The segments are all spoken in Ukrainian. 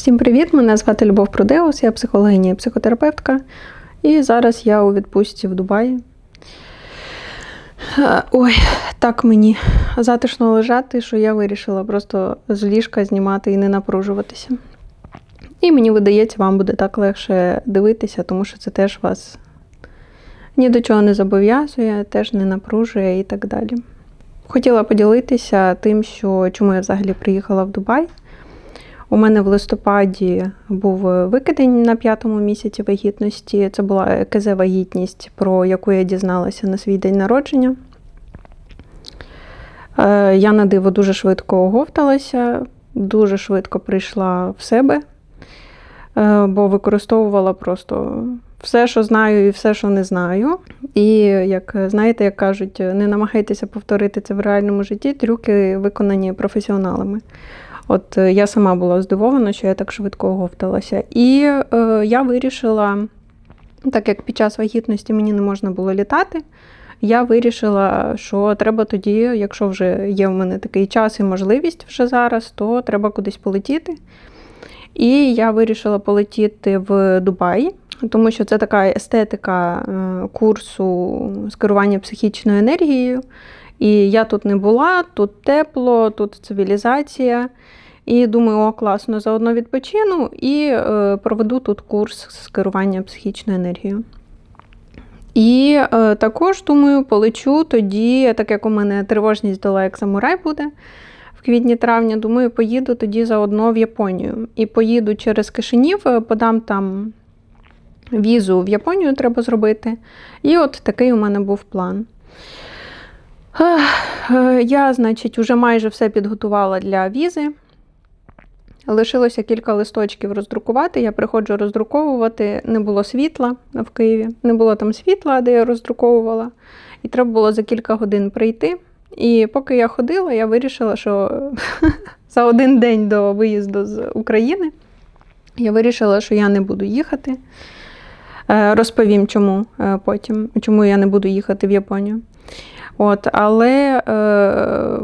Всім привіт! Мене звати Любов Продеус, я психологиня і психотерапевтка. І зараз я у відпустці в Дубаї. Е, Ой, так мені затишно лежати, що я вирішила просто з ліжка знімати і не напружуватися. І мені видається, вам буде так легше дивитися, тому що це теж вас ні до чого не зобов'язує, теж не напружує і так далі. Хотіла поділитися тим, що чому я взагалі приїхала в Дубай. У мене в листопаді був викидень на п'ятому місяці вагітності. Це була КЗ-вагітність, про яку я дізналася на свій день народження. Е, Я на диво дуже швидко оговталася, дуже швидко прийшла в себе, е, бо використовувала просто все, що знаю, і все, що не знаю. І як знаєте, як кажуть, не намагайтеся повторити це в реальному житті, трюки виконані професіоналами. От е, я сама була здивована, що я так швидко оговталася. І е, я вирішила, так як під час вагітності мені не можна було літати, я вирішила, що треба тоді, якщо вже є в мене такий час і можливість вже зараз, то треба кудись полетіти. І я вирішила полетіти в Дубай, тому що це така естетика е, курсу з керування психічною енергією. І я тут не була, тут тепло, тут цивілізація. І думаю, о, класно, заодно відпочину і е, проведу тут курс з керування психічною енергією. І е, також, думаю, полечу тоді, так як у мене тривожність дала як самурай буде в квітні-травні, думаю, поїду тоді заодно в Японію. І поїду через Кишинів, е, подам там візу в Японію треба зробити. І от такий у мене був план. Е, Я, значить, вже майже все підготувала для візи. Лишилося кілька листочків роздрукувати. Я приходжу роздруковувати. Не було світла в Києві, не було там світла, де я роздруковувала. І треба було за кілька годин прийти. І поки я ходила, я вирішила, що за один день до виїзду з України я вирішила, що я не буду їхати. Е, Розповім, чому е, потім, чому я не буду їхати в Японію. От, Але е,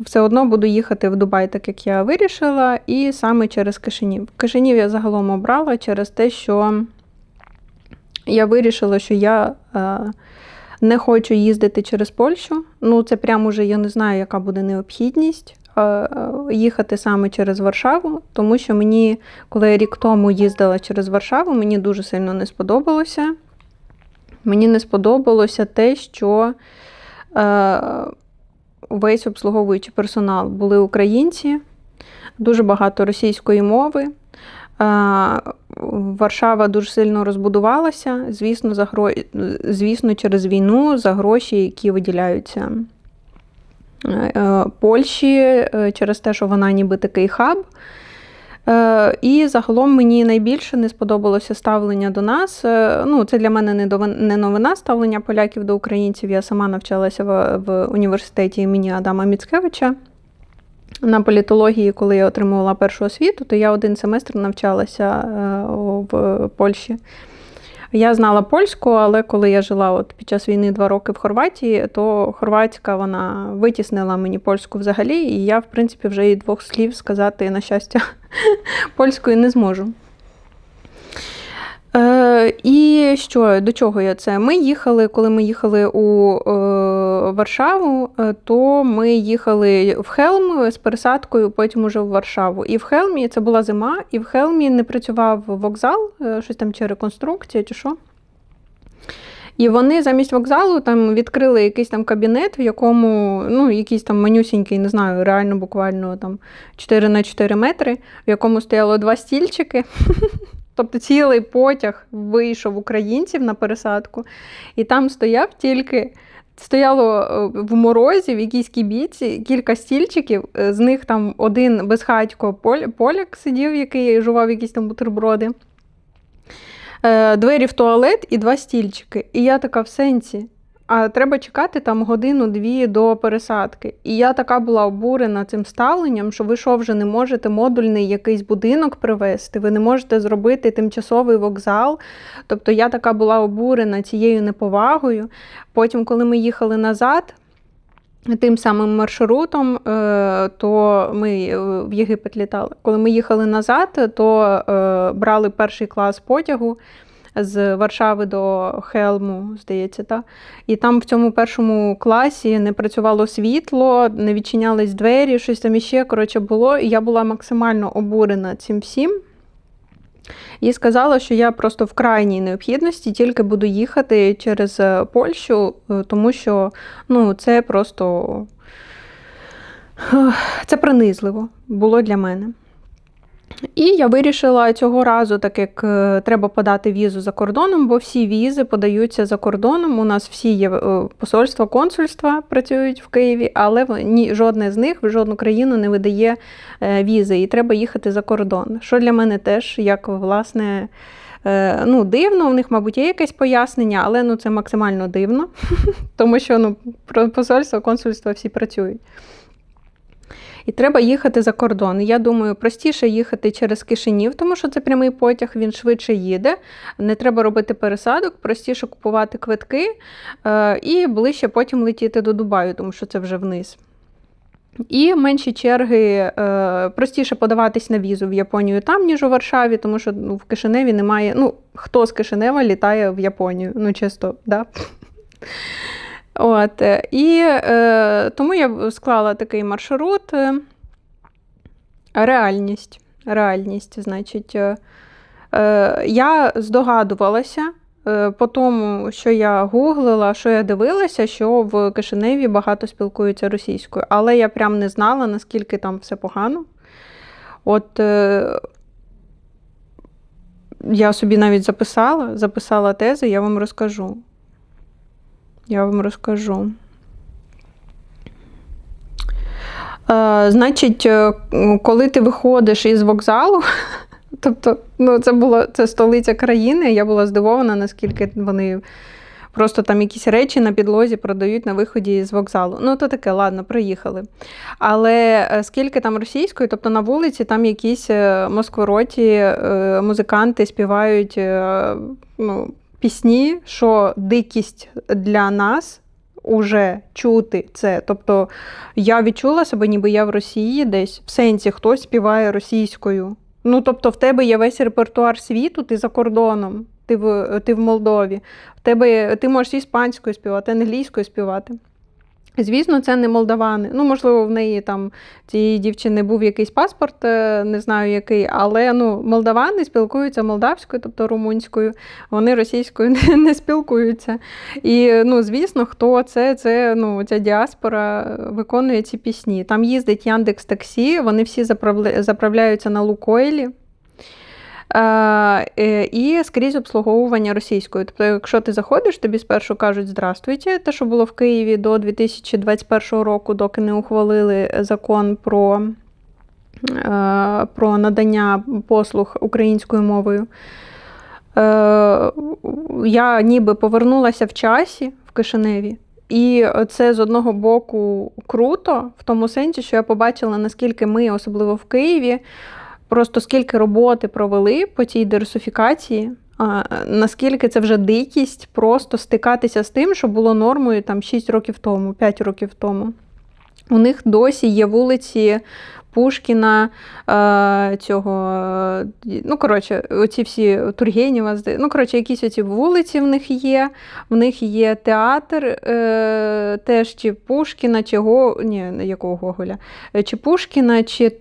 все одно буду їхати в Дубай, так як я вирішила, і саме через Кишинів. Кишинів я загалом обрала через те, що я вирішила, що я е, не хочу їздити через Польщу. Ну, це прямо вже я не знаю, яка буде необхідність е, їхати саме через Варшаву, тому що мені, коли я рік тому їздила через Варшаву, мені дуже сильно не сподобалося. Мені не сподобалося те, що весь обслуговуючий персонал були українці, дуже багато російської мови. Е, Варшава дуже сильно розбудувалася, звісно, за гро... звісно, через війну за гроші, які виділяються е, Польщі, е, через те, що вона ніби такий хаб. Е, І загалом мені найбільше не сподобалося ставлення до нас. Е, Ну, це для мене не новина ставлення поляків до українців. Я сама навчалася в, університеті імені Адама Міцкевича. На політології, коли я отримувала першу освіту, то я один семестр навчалася е, в Польщі. Я знала польську, але коли я жила от під час війни два роки в Хорватії, то хорватська вона витіснила мені польську взагалі, і я, в принципі, вже і двох слів сказати, на щастя, польською не зможу. Е, і що, до чого я це? Ми їхали, коли ми їхали у е, Варшаву, е, то ми їхали в Хелм з пересадкою, потім уже в Варшаву. І в Хелмі це була зима, і в Хелмі не працював вокзал, е, щось там чи реконструкція, чи що. І вони замість вокзалу там відкрили якийсь там кабінет, в якому ну, якийсь там манюсінький, не знаю, реально буквально там 4 на 4 метри, в якому стояло два стільчики. Тобто цілий потяг вийшов українців на пересадку, і там стояв тільки. Стояло е, в морозі, в якійсь кібіці, кілька стільчиків, е, з них там один безхатько поляк сидів, який жував якісь там бутерброди. Е, Двері в туалет і два стільчики. І я така в сенсі. А треба чекати там годину-дві до пересадки. І я така була обурена цим ставленням, що ви що вже не можете модульний якийсь будинок привезти, ви не можете зробити тимчасовий вокзал. Тобто я така була обурена цією неповагою. Потім, коли ми їхали назад, тим самим маршрутом, е, то ми е, в Єгипет літали. Коли ми їхали назад, то е, брали перший клас потягу з Варшави до Хелму, здається, та? і там в цьому першому класі не працювало світло, не відчинялись двері, щось там іще коротше було. І я була максимально обурена цим всім. І сказала, що я просто в крайній необхідності тільки буду їхати через е, Польщу, е, тому що ну, це просто е, це принизливо було для мене. І я вирішила цього разу, так як е, треба подати візу за кордоном, бо всі візи подаються за кордоном. У нас всі є е, посольства, консульства працюють в Києві, але ні, жодне з них в жодну країну не видає е, візи, і треба їхати за кордон. Що для мене теж як власне. Ну, дивно, у них, мабуть, є якесь пояснення, але ну, це максимально дивно, тому що ну, посольство, консульство всі працюють. І треба їхати за кордон. Я думаю, простіше їхати через Кишинів, тому що це прямий потяг, він швидше їде. Не треба робити пересадок, простіше купувати квитки е, і ближче потім летіти до Дубаю, тому що це вже вниз. І менші черги, е, простіше подаватись на візу в Японію там, ніж у Варшаві, тому що ну, в Кишиневі немає. Ну, хто з Кишинева літає в Японію? Ну, чисто, да? От, е, і е, тому я склала такий маршрут. е, Реальність. Реальність, значить, е, е, я здогадувалася по тому, що я гуглила, що я дивилася, що в Кишиневі багато спілкуються російською, але я прям не знала, наскільки там все погано. От е, я собі навіть записала, записала тези, я вам розкажу. Я вам розкажу. Е, значить, е, коли ти виходиш із вокзалу, тобто, ну, це було це столиця країни, я була здивована, наскільки вони просто там якісь речі на підлозі продають на виході з вокзалу. Ну, то таке, ладно, приїхали. Але е, скільки там російської, тобто на вулиці там якісь москвороті музиканти співають ну, пісні, що дикість для нас уже чути це. Тобто я відчула себе, ніби я в Росії десь в сенсі хтось співає російською. Ну, тобто, в тебе є весь репертуар світу, ти за кордоном, ти в, ти в Молдові. В тебе ти можеш іспанською співати, англійською співати. Звісно, це не молдавани. Ну, можливо, в неї там цієї дівчини був якийсь паспорт, е, не знаю який, але ну, молдавани спілкуються молдавською, тобто румунською, вони російською не, не спілкуються. І, ну, звісно, хто це, це ну, ця діаспора виконує ці пісні. Там їздить Яндекс Таксі, вони всі заправляються на Лукойлі. Е, І скрізь обслуговування російською. Тобто, якщо ти заходиш, тобі спершу кажуть Здравствуйте, те, що було в Києві до 2021 року, доки не ухвалили закон про, е, про надання послуг українською мовою. Е, Я ніби повернулася в часі в Кишиневі. І це з одного боку круто, в тому сенсі, що я побачила, наскільки ми, особливо в Києві, просто скільки роботи провели по цій дерусифікації, наскільки це вже дикість просто стикатися з тим, що було нормою там 6 років тому, 5 років тому. У них досі є вулиці Пушкіна, е, цього, ну, коротше, оці всі Тургенєва, ну, коротше, якісь оці вулиці в них є. В них є театр е, теж чи Пушкіна, чи Го... Ні, якого Гоголя, Е, чи Пушкіна, чи.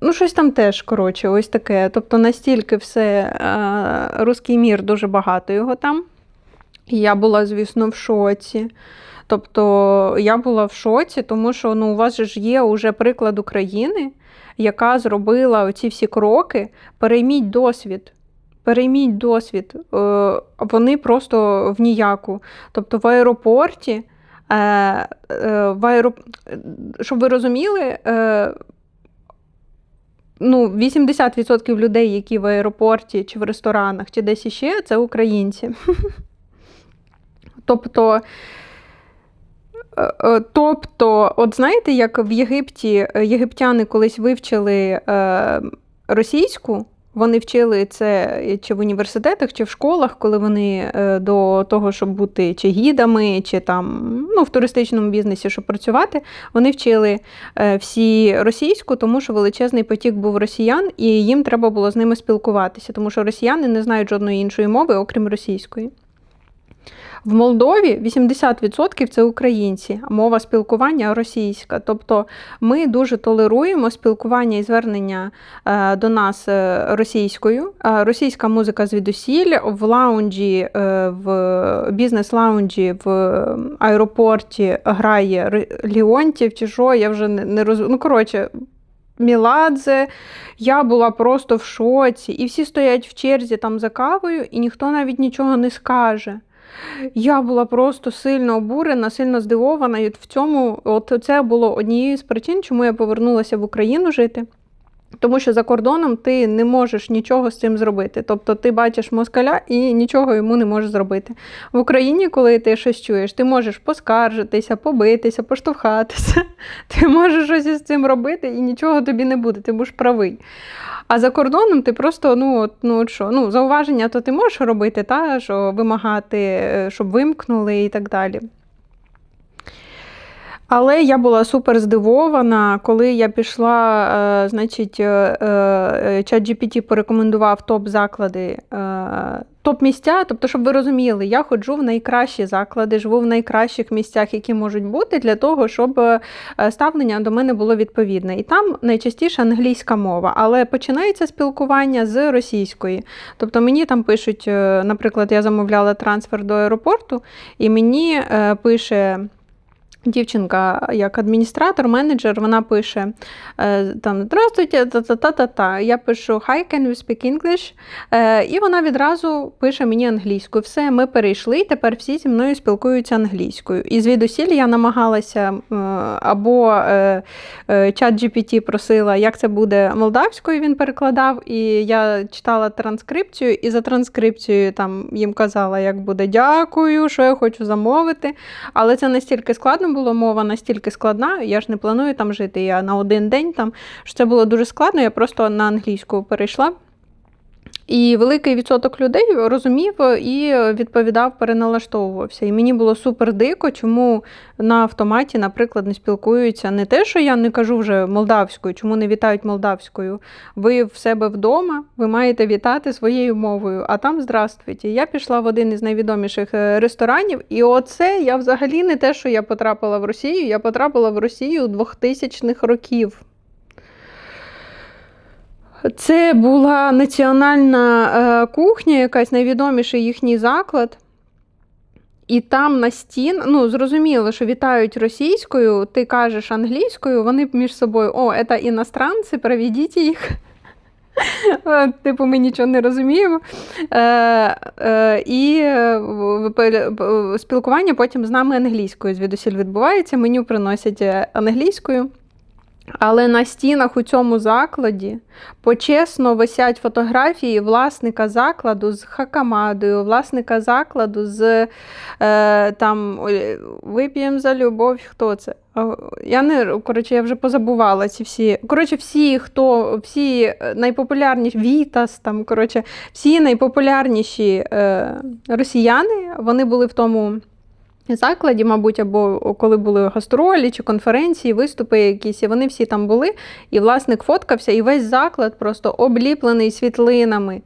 Ну, щось там теж, коротше, ось таке. Тобто настільки все, е, руський мір, дуже багато його там. І я була, звісно, в шоці. Тобто я була в шоці, тому що ну, у вас ж є уже приклад України, яка зробила оці всі кроки. Перейміть досвід. Перейміть досвід. Е, Вони просто в ніяку. Тобто в аеропорті, е, в аероп... щоб ви розуміли, ну, 80% людей, які в аеропорті чи в ресторанах, чи десь іще, це українці. Тобто, е, е, тобто, от знаєте, як в Єгипті е, єгиптяни колись вивчили російську, Вони вчили це чи в університетах, чи в школах, коли вони е, до того, щоб бути чи гідами, чи там ну, в туристичному бізнесі, щоб працювати, вони вчили е, всі російську, тому що величезний потік був росіян, і їм треба було з ними спілкуватися, тому що росіяни не знають жодної іншої мови, окрім російської. В Молдові 80% це українці, мова спілкування російська. Тобто ми дуже толеруємо спілкування і звернення е, до нас е, російською. Е, Російська музика звідусіль в лаунджі, в бізнес-лаунджі в аеропорті грає Леонтів чи що, я вже не розумію. Ну, коротше. Міладзе, я була просто в шоці, і всі стоять в черзі там за кавою, і ніхто навіть нічого не скаже. Я була просто сильно обурена, сильно здивована. І в цьому от це було однією з причин, чому я повернулася в Україну жити. Тому що за кордоном ти не можеш нічого з цим зробити. Тобто ти бачиш москаля і нічого йому не можеш зробити. В Україні, коли ти щось чуєш, ти можеш поскаржитися, побитися, поштовхатися. Ти можеш щось із цим робити і нічого тобі не буде, ти будеш правий. А за кордоном ти просто, ну от, ну от що, ну, зауваження, то ти можеш робити, та, що вимагати, е, щоб вимкнули і так далі. Але я була супер здивована, коли я пішла, е, значить, е, е, ChatGPT порекомендував топ-заклади, топ-місця. Тобто, щоб ви розуміли, я ходжу в найкращі заклади, живу в найкращих місцях, які можуть бути, для того, щоб ставлення до мене було відповідне. І там найчастіше англійська мова, але починається спілкування з російської. Тобто мені там пишуть, наприклад, я замовляла трансфер до аеропорту, і мені пише. Дівчинка, як адміністратор, менеджер, вона пише е, там Здравствуйте, та-та-та-та-та. Я пишу Hi, can you speak English? Е, І вона відразу пише мені англійською. Все, ми перейшли, і тепер всі зі мною спілкуються англійською. І звідусіль я намагалася або е, е, чат GPT просила, як це буде молдавською, він перекладав, і я читала транскрипцію, і за транскрипцією там їм казала, як буде дякую, що я хочу замовити. Але це настільки складно було, мова настільки складна, я ж не планую там жити. Я на один день там, що це було дуже складно, я просто на англійську перейшла. І великий відсоток людей розумів і відповідав, переналаштовувався. І мені було супер дико, чому на автоматі, наприклад, не спілкуються не те, що я не кажу вже молдавською, чому не вітають молдавською. Ви в себе вдома, ви маєте вітати своєю мовою, а там здравствуйте. Я пішла в один із найвідоміших е, ресторанів, і оце я взагалі не те, що я потрапила в Росію, я потрапила в Росію 2000-х років. Це була національна е, кухня, якась найвідоміший їхній заклад. І там на стін, ну, зрозуміло, що вітають російською, ти кажеш англійською, вони між собою, о, це іностранці, проведіть їх. Типу, ми нічого не розуміємо. Е, е, і спілкування потім з нами англійською звідусіль відбувається. Меню приносять англійською. Але на стінах у цьому закладі почесно висять фотографії власника закладу з хакамадою, власника закладу з е, там вип'ємо за любов. Хто це? Я не коротше, я вже позабувала ці всі. Коротше, всі, хто всі е, найпопулярніші Вітас, там коротше, всі найпопулярніші е, росіяни, вони були в тому закладі, мабуть, або коли були гастролі чи конференції, виступи якісь, і вони всі там були, і власник фоткався, і весь заклад просто обліплений світлинами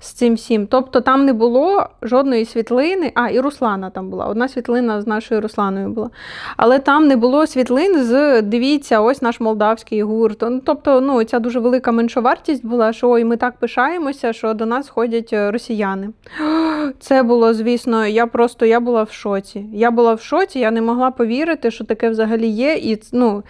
з цим всім. Тобто там не було жодної світлини, а і Руслана там була. Одна світлина з нашою Русланою була. Але там не було світлин з дивіться, ось наш молдавський гурт. Тобто, ну, ця дуже велика меншовартість була, що ой, ми так пишаємося, що до нас ходять е, росіяни. Це було, звісно, я просто я була в шоці. Я була в шоці, я не могла повірити, що таке взагалі є. І ну,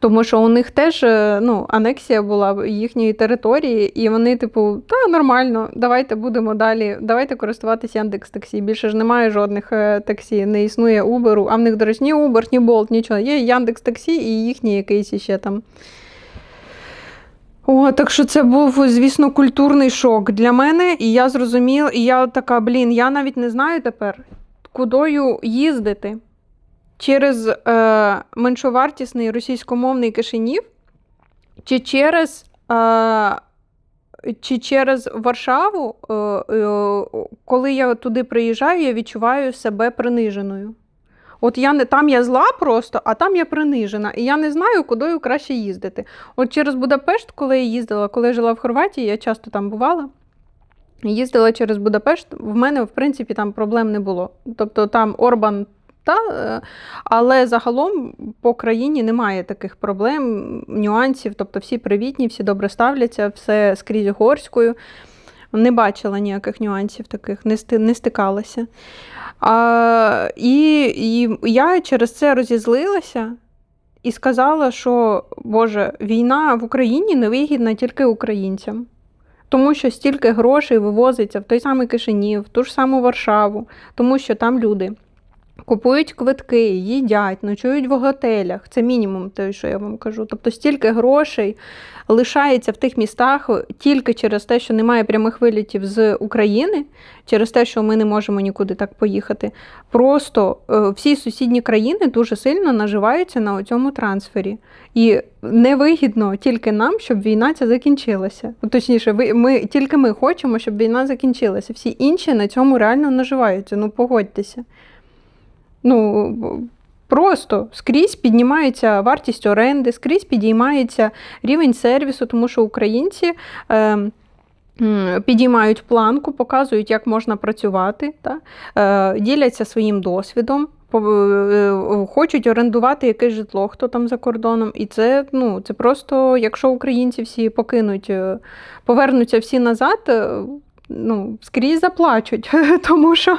тому що у них теж е, ну, анексія була їхньої території, і вони, типу, та нормально, давайте будемо далі, давайте користуватися Яндекс таксі. Більше ж немає жодних е, таксі, не існує Uber, а в них, до речі, ні Uber, ні Bolt, нічого. Є Яндекс таксі і їхній якийсь іще там. О, так що це був, звісно, культурний шок для мене, і я зрозуміла, і я така, блін, я навіть не знаю тепер, кудою їздити через е, меншовартісний російськомовний Кишинів, чи через е, чи через Варшаву, е, е, коли я туди приїжджаю, я відчуваю себе приниженою. От я не там я зла просто, а там я принижена. І я не знаю, куди краще їздити. От через Будапешт, коли я їздила, коли я жила в Хорватії, я часто там бувала. Їздила через Будапешт, в мене, в принципі, там проблем не було. Тобто там Орбан, та, е, але загалом по країні немає таких проблем, нюансів. Тобто всі привітні, всі добре ставляться, все скрізь горською. Не бачила ніяких нюансів таких, не, не стикалася. А, і, і я через це розізлилася і сказала, що Боже, війна в Україні не вигідна тільки українцям. Тому що стільки грошей вивозиться в той самий Кишинів, в ту ж саму Варшаву, тому що там люди купують квитки, їдять, ночують в готелях. Це мінімум, те, що я вам кажу. Тобто стільки грошей лишається в тих містах тільки через те, що немає прямих вилітів з України, через те, що ми не можемо нікуди так поїхати. Просто е, всі сусідні країни дуже сильно наживаються на цьому трансфері. І невигідно тільки нам, щоб війна ця закінчилася. Точніше, ви, ми, тільки ми хочемо, щоб війна закінчилася. Всі інші на цьому реально наживаються. Ну, погодьтеся. Ну, Просто скрізь піднімається вартість оренди, скрізь підіймається рівень сервісу, тому що українці е, підіймають планку, показують, як можна працювати, та, е, діляться своїм досвідом, е, хочуть орендувати якесь житло, хто там за кордоном. І це ну, це просто, якщо українці всі покинуть, е, повернуться всі назад, ну, скрізь заплачуть, тому що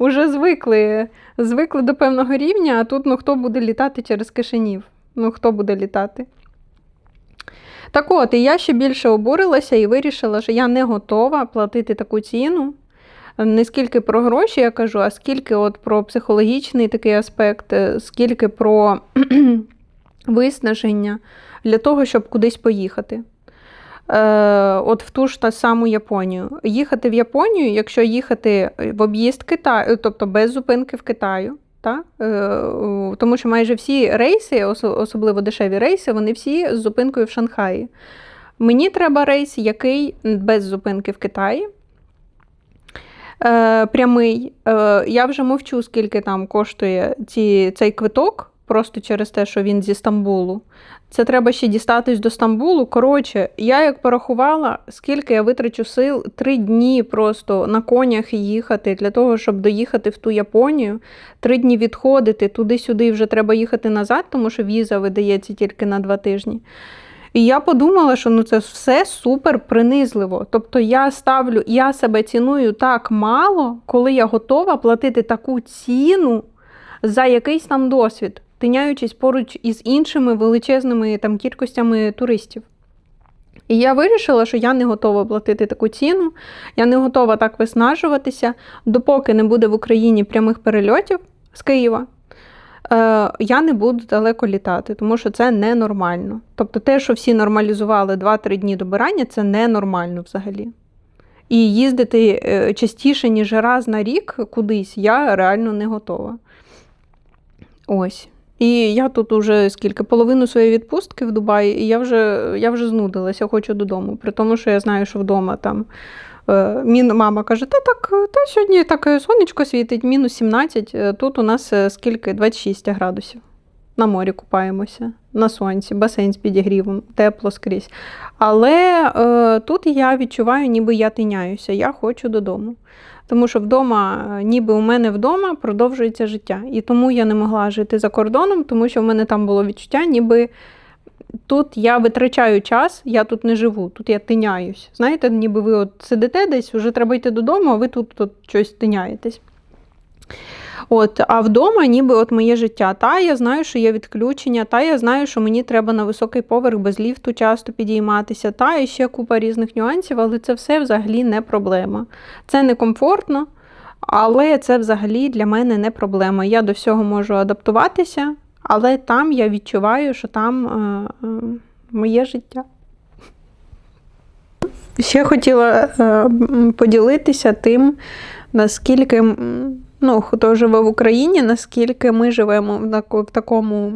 вже звикли звикли до певного рівня, а тут ну, хто буде літати через кишенів? Ну, хто буде літати? Так от, і я ще більше обурилася і вирішила, що я не готова платити таку ціну. Не скільки про гроші я кажу, а скільки от про психологічний такий аспект, е, скільки про виснаження для того, щоб кудись поїхати. Е, от в ту ж та саму Японію. Їхати в Японію, якщо їхати в об'їзд Китаю, тобто без зупинки в Китаю, та? Е, тому що майже всі рейси, особливо дешеві рейси, вони всі з зупинкою в Шанхаї. Мені треба рейс, який без зупинки в Китаї. Е, прямий. Я вже мовчу, скільки там коштує ці, цей квиток, просто через те, що він зі Стамбулу. Це треба ще дістатись до Стамбулу. Коротше, я як порахувала, скільки я витрачу сил три дні просто на конях їхати для того, щоб доїхати в ту Японію, три дні відходити туди-сюди вже треба їхати назад, тому що віза видається тільки на два тижні. І я подумала, що ну це все супер принизливо. Тобто я ставлю, я себе ціную так мало, коли я готова платити таку ціну за якийсь там досвід тиняючись поруч із іншими величезними там кількостями туристів. І я вирішила, що я не готова платити таку ціну, я не готова так виснажуватися, допоки не буде в Україні прямих перельотів з Києва. Е, я не буду далеко літати, тому що це ненормально. Тобто те, що всі нормалізували 2-3 дні добирання, це ненормально взагалі. І їздити е, частіше, ніж раз на рік кудись, я реально не готова. Ось. І я тут уже скільки половину своєї відпустки в Дубаї, і я вже я вже знудилася, хочу додому. При тому, що я знаю, що вдома там е, мін, мама каже: Та так, та сьогодні таке сонечко світить, мінус 17. Е, тут у нас е, скільки 26 градусів. На морі купаємося, на сонці, басейн з підігрівом, тепло скрізь. Але е, тут я відчуваю, ніби я тиняюся, я хочу додому. Тому що вдома, е, ніби у мене вдома продовжується життя. І тому я не могла жити за кордоном, тому що в мене там було відчуття, ніби тут я витрачаю час, я тут не живу, тут я тиняюсь. Знаєте, ніби ви от сидите десь, вже треба йти додому, а ви тут, тут щось тиняєтесь. От, А вдома ніби от моє життя. Та я знаю, що є відключення, та я знаю, що мені треба на високий поверх без ліфту часто підійматися, та і ще купа різних нюансів, але це все взагалі не проблема. Це не комфортно, але це взагалі для мене не проблема. Я до всього можу адаптуватися, але там я відчуваю, що там е, е, моє життя. Ще хотіла е, поділитися тим, наскільки ну, хто живе в Україні, наскільки ми живемо в такому.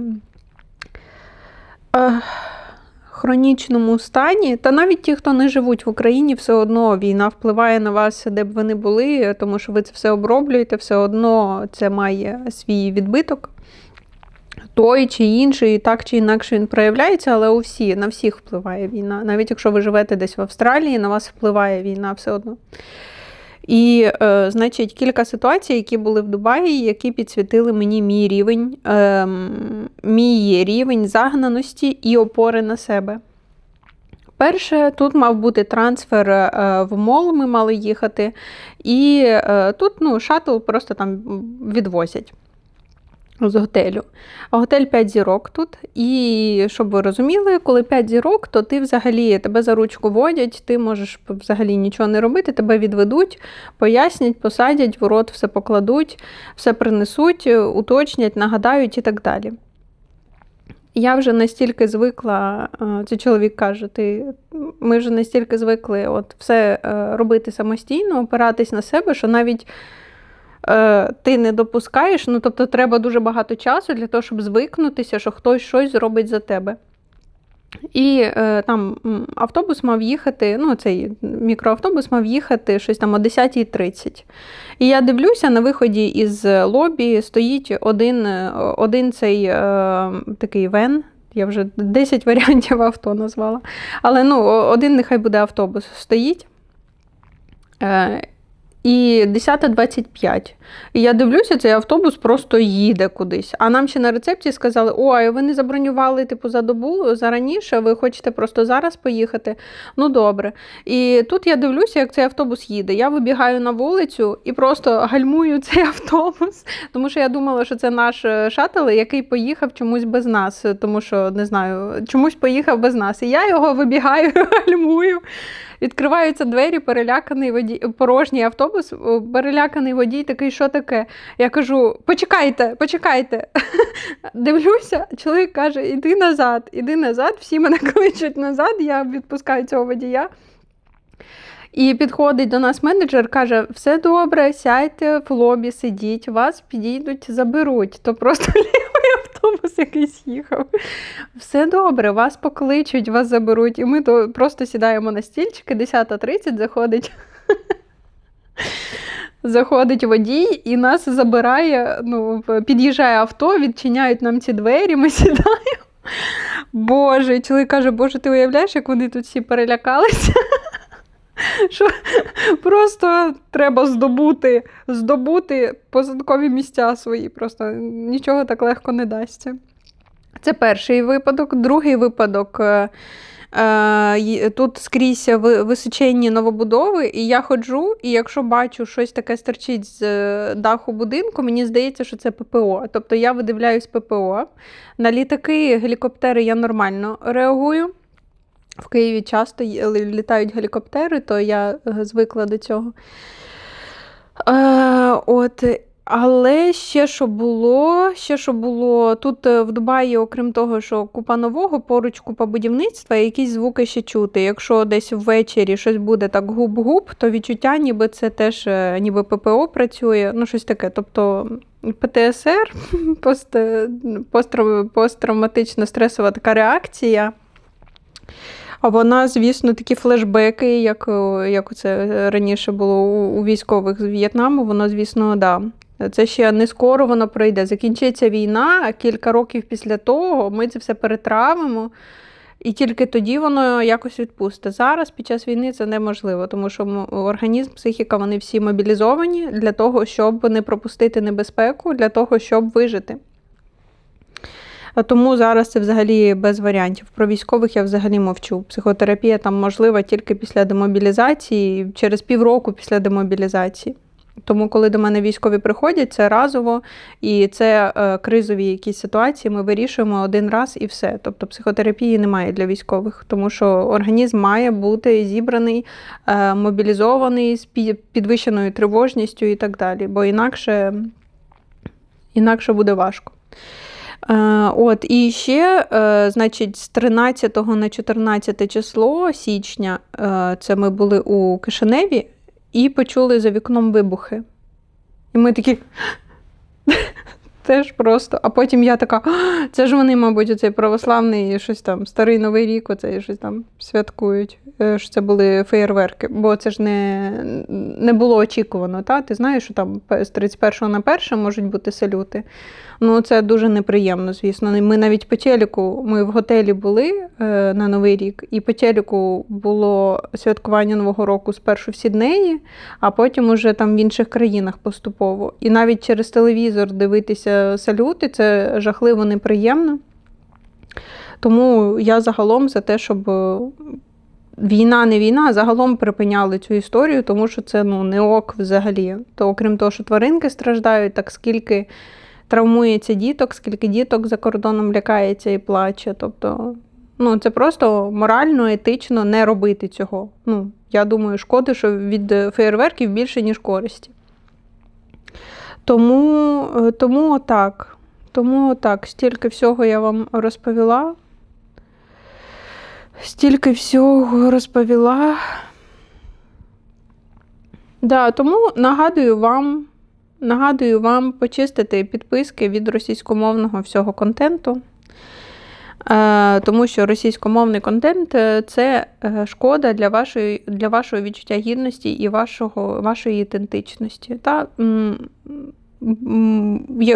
хронічному стані, та навіть ті, хто не живуть в Україні, все одно війна впливає на вас, де б ви не були, тому що ви це все оброблюєте, все одно це має свій відбиток. Той чи інший, так чи інакше він проявляється, але у всі, на всіх впливає війна. Навіть якщо ви живете десь в Австралії, на вас впливає війна все одно. І, е, значить, кілька ситуацій, які були в Дубаї, які підсвітили мені мій рівень, е, мій рівень загнаності і опори на себе. Перше, тут мав бути трансфер е, в мол, ми мали їхати, і е, тут ну, шатл просто там відвозять з готелю. А готель 5 зірок тут. І щоб ви розуміли, коли 5 зірок, то ти взагалі тебе за ручку водять, ти можеш взагалі нічого не робити, тебе відведуть, пояснять, посадять, в рот все покладуть, все принесуть, уточнять, нагадають і так далі. Я вже настільки звикла, е, це чоловік каже, ти, ми вже настільки звикли от все е, робити самостійно, опиратись на себе, що навіть е, ти не допускаєш, ну тобто треба дуже багато часу для того, щоб звикнутися, що хтось щось зробить за тебе. І е, там автобус мав їхати, ну цей мікроавтобус мав їхати щось там о 10.30. І я дивлюся, на виході із лобі стоїть один один цей е, такий вен. Я вже 10 варіантів авто назвала. Але ну, один нехай буде автобус стоїть. Е, і 10.25. І я дивлюся, цей автобус просто їде кудись. А нам ще на рецепції сказали: ой, ви не забронювали типу, за добу зараніше, ви хочете просто зараз поїхати. Ну добре. І тут я дивлюся, як цей автобус їде. Я вибігаю на вулицю і просто гальмую цей автобус, тому що я думала, що це наш е, шатл, який поїхав чомусь без нас, тому що не знаю, чомусь поїхав без нас. І я його вибігаю, гальмую. Відкриваються двері, переляканий водій, порожній автобус, переляканий водій такий, що таке? Я кажу: почекайте, почекайте. Дивлюся, чоловік каже: іди назад, іди назад, всі мене кличуть назад, я відпускаю цього водія. І підходить до нас менеджер, каже: все добре, сядьте в лобі, сидіть, вас підійдуть, заберуть. То просто лівий автобус якийсь їхав. Все добре, вас покличуть, вас заберуть. І ми то просто сідаємо на стільчики, 10.30 заходить. Заходить водій і нас забирає, ну, під'їжджає авто, відчиняють нам ці двері, ми сідаємо. Боже, чоловік каже, Боже, ти уявляєш, як вони тут всі перелякалися? що просто треба здобути здобути посадкові місця свої. Просто нічого так легко не дасться. Це перший випадок. Другий випадок. Е, е, тут скрізь височенні новобудови, і я ходжу, і якщо бачу щось таке стерчить з е, даху будинку, мені здається, що це ППО. Тобто я видивляюсь ППО. На літаки, гелікоптери я нормально реагую. В Києві часто літають гелікоптери, то я е, звикла до цього. Е, от, Але ще що було, ще що було, тут е, в Дубаї, окрім того, що купа нового, поруч купа будівництва, якісь звуки ще чути. Якщо десь ввечері щось буде так губ-губ, то відчуття, ніби це теж е, ніби ППО працює, ну щось таке. Тобто ПТСР, пост, посттравматична стресова така реакція. А вона, звісно, такі флешбеки, як як це раніше було у військових з В'єтнаму, воно, звісно, да. Це ще не скоро воно пройде. Закінчиться війна, а кілька років після того ми це все перетравимо. І тільки тоді воно якось відпусте. Зараз під час війни це неможливо, тому що організм, психіка, вони всі мобілізовані для того, щоб не пропустити небезпеку, для того, щоб вижити. Тому зараз це взагалі без варіантів. Про військових я взагалі мовчу. Психотерапія там можлива тільки після демобілізації, через півроку після демобілізації. Тому, коли до мене військові приходять, це разово і це е, кризові якісь ситуації. Ми вирішуємо один раз і все. Тобто психотерапії немає для військових, тому що організм має бути зібраний, е, мобілізований з підвищеною тривожністю і так далі. Бо інакше, інакше буде важко. Е, от, І ще, е, значить, з 13 на 14 число січня е, це ми були у Кишиневі і почули за вікном вибухи. І ми такі. Теж просто. А потім я така, це ж вони, мабуть, оцей православний щось там, старий новий рік, оцей щось там святкують. Е, Що це були феєрверки, бо це ж не, не було очікувано. Та? Ти знаєш, що там з 31 на 1 можуть бути салюти. Ну, це дуже неприємно, звісно. Ми навіть по телеку, ми в готелі були е, на Новий рік, і по телеку було святкування Нового року спершу в Сіднеї, а потім уже там в інших країнах поступово. І навіть через телевізор дивитися салюти це жахливо неприємно. Тому я загалом за те, щоб війна не війна, загалом припиняли цю історію, тому що це ну, не ок взагалі. То окрім того, що тваринки страждають, так скільки травмується діток, скільки діток за кордоном лякається і плаче. Тобто, ну, це просто морально, етично не робити цього. Ну, я думаю, шкоди, що від феєрверків більше, ніж користі. Тому, е, тому так. Тому так, стільки всього я вам розповіла. Стільки всього розповіла. Да, тому нагадую вам, нагадую вам почистити підписки від російськомовного всього контенту. Е, тому що російськомовний контент е, це е, шкода для вашої, для вашого відчуття гідності і вашого, вашої ідентичності. Та,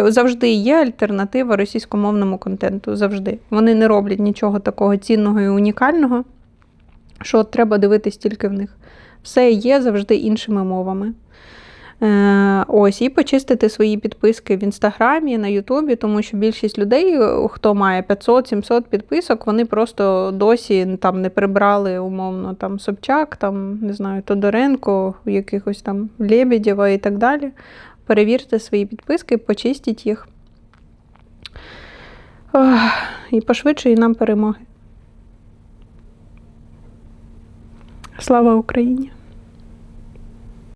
завжди є альтернатива російськомовному контенту. Завжди. Вони не роблять нічого такого цінного і унікального, що треба дивитись тільки в них. Все є завжди іншими мовами. Е, ось, і почистити свої підписки в інстаграмі, на Ютубі, тому що більшість людей, хто має 500-700 підписок, вони просто досі там не прибрали умовно там Собчак, там, не знаю, Тодоренко, якихось там Лебедєва і так далі. Перевірте свої підписки, почистіть їх. Ох, і пошвидше і нам перемоги. Слава Україні!